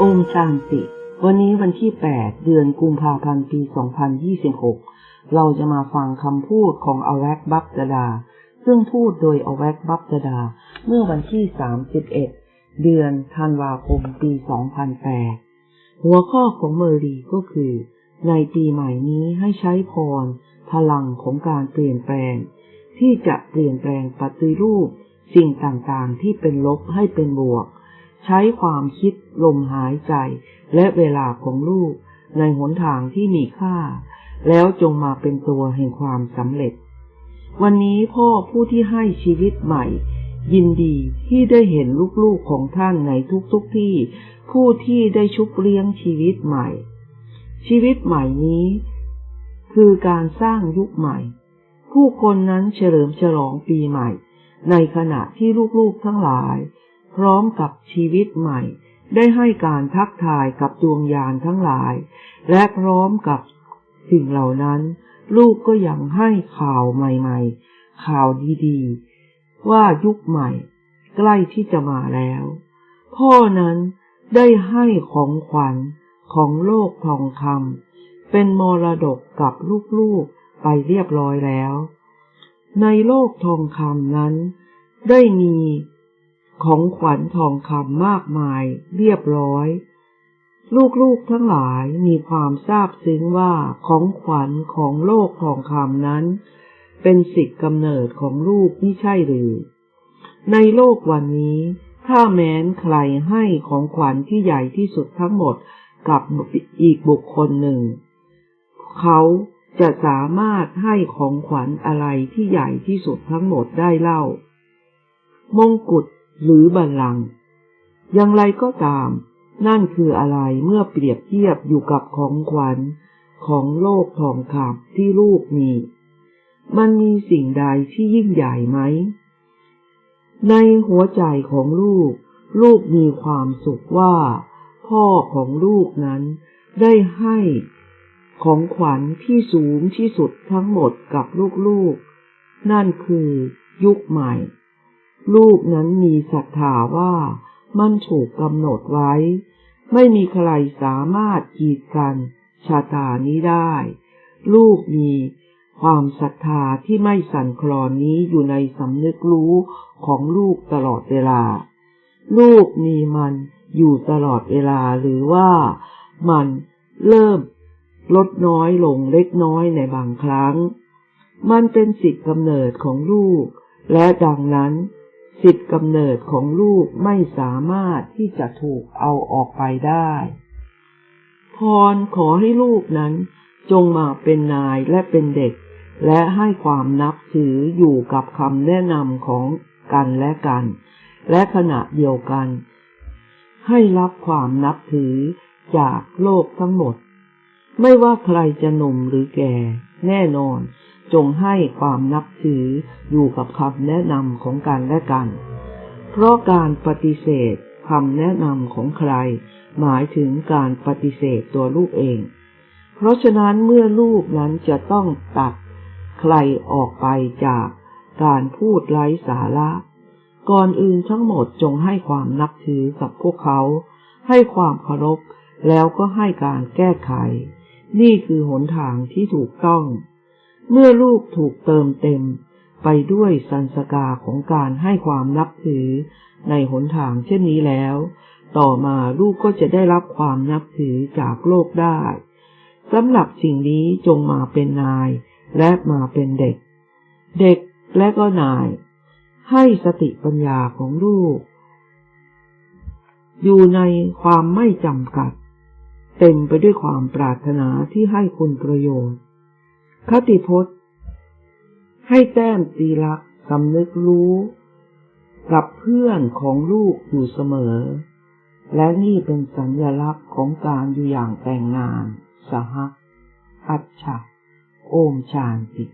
โอมชานติ วันนี้วันที่ 8 เดือนกุมภาพันธ์ปี 2026 เราจะมาฟังคำพูดของอแวกบับดาดา ซึ่งพูดโดยอแวกบับดาดา เมื่อวันที่ 31 เดือนธันวาคมปี 2008 หัวข้อของเมอรีก็คือ ในปีใหม่นี้ให้ใช้พร พลังของการเปลี่ยนแปลง ที่จะเปลี่ยนแปลงปฏิรูป สิ่งต่างๆที่เป็นลบให้เป็นบวก ใช้ความคิดลมหายใจ และเวลาของลูกในหนทางที่มีค่า แล้วจงมาเป็นตัวแห่งความสำเร็จ วันนี้พ่อผู้ที่ให้ชีวิตใหม่ ยินดีที่ได้เห็นลูกๆของท่านในทุกๆทที่ ผู้ที่ได้ชุบเลี้ยงชีวิตใหม่ ชีวิตใหม่นี้ คือการสร้างยุคใหม่ ผู้คนนั้นเฉลิมฉลองปีใหม่ ในขณะที่ลูกๆทั้งหลาย พร้อมกับชีวิตใหม่ ได้ให้การทักทายกับดวงยานทั้งหลาย และพร้อมกับสิ่งเหล่านั้น ลูกก็ยังให้ข่าวใหม่ๆ ข่าวดีๆ ว่ายุคใหม่ ใกล้ที่จะมาแล้ว พ่อนั้นได้ให้ของขวัญของโลกทองคำเป็นมรดกกับลูกๆไปเรียบร้อยแล้ว ในโลกทองคำนั้น ได้มี ของขวัญทองคำมากมายเรียบร้อย ลูกๆทั้งหลายมีความทราบซึ้งว่าของขวัญของโลกทองคำนั้น เป็นสิทธิกำเนิดของลูกไม่ใช่หรือ ในโลกวันนี้ ถ้าแม้นใครให้ของขวัญที่ใหญ่ที่สุดทั้งหมดกับอีกบุคคลหนึ่ง เขาจะสามารถให้ของขวัญอะไรที่ใหญ่ที่สุดทั้งหมดได้เล่ามงกุฎ หรือบัลลังก์อย่างไรก็ตาม นั่นคืออะไรเมื่อเปรียบเทียบอยู่กับของขวัญของโลกทองคำที่ลูกมี มันมีสิ่งใดที่ยิ่งใหญ่ไหม ในหัวใจของลูก ลูกมีความสุขว่า พ่อของลูกนั้นได้ให้ของขวัญที่สูงที่สุดทั้งหมดกับลูกๆ นั่นคือยุคใหม่ ลูกนั้นมีศรัทธาว่ามันถูกกำหนดไว้ ไม่มีใครสามารถกีดกันชาตานี้ได้ ลูกมีความศรัทธาที่ไม่สั่นคลอนนี้อยู่ในสำนึกรู้ของลูกตลอดเวลา ลูกมีมันอยู่ตลอดเวลาหรือว่ามันเริ่มลดน้อยลงเล็กน้อยในบางครั้ง มันเป็นสิทธิกำเนิดของลูก และดังนั้น สิทธิกำเนิดของลูกไม่สามารถที่จะถูกเอาออกไปได้ พรขอให้ลูกนั้นจงมาเป็นนายและเป็นเด็ก และให้ความนับถืออยู่กับคำแนะนำของกันและกัน และขณะเดียวกัน ให้รับความนับถือจากโลกทั้งหมด ไม่ว่าใครจะหนุ่มหรือแก่ แน่นอน จงให้ความนับถืออยู่กับคำแนะนำของกันและกัน เพราะการปฏิเสธคำแนะนำของใคร หมายถึงการปฏิเสธตัวลูกเอง เพราะฉะนั้นเมื่อลูกนั้นจะต้องตัดใครออกไปจากการพูดไร้สาระ ก่อนอื่นทั้งหมดจงให้ความนับถือกับพวกเขา ให้ความเคารพแล้วก็ให้การแก้ไข นี่คือหนทางที่ถูกต้อง เมื่อลูกถูกเติมเต็ม ไปด้วยสันสกาของการให้ความนับถือ ในหนทางเช่นนี้แล้ว ต่อมาลูกก็จะได้รับความนับถือจากโลกได้สำหรับสิ่งนี้จงมาเป็นนาย และมาเป็นเด็ก เด็กและก็นาย ให้สติปัญญาของลูก อยู่ในความไม่จำกัด เต็มไปด้วยความปรารถนาที่ให้คุณประโยชน์ คติพจน์ ให้แต้มตีลักสำนึกรู้ กับเพื่อนของลูกอยู่เสมอ และนี่เป็นสัญญลักษณ์ของการอยู่อย่างแต่งงาน สหอัจฉะโอมชานติ